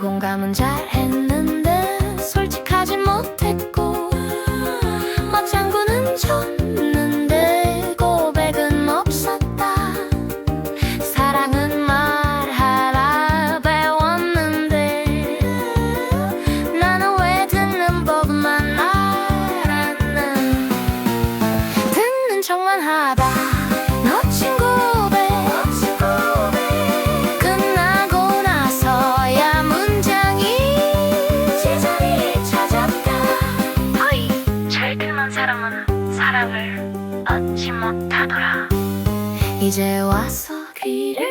공감은 잘 했는데 솔직하지 못했고 맞장구는 쳤는데 고백은 없었다. 사랑은 말하라 배웠는데 나는 왜 듣는 법만 알았나? 듣는 척만 하다 잘 들만 사람은 사랑을 얻지 못하더라. 이제 와서 귀를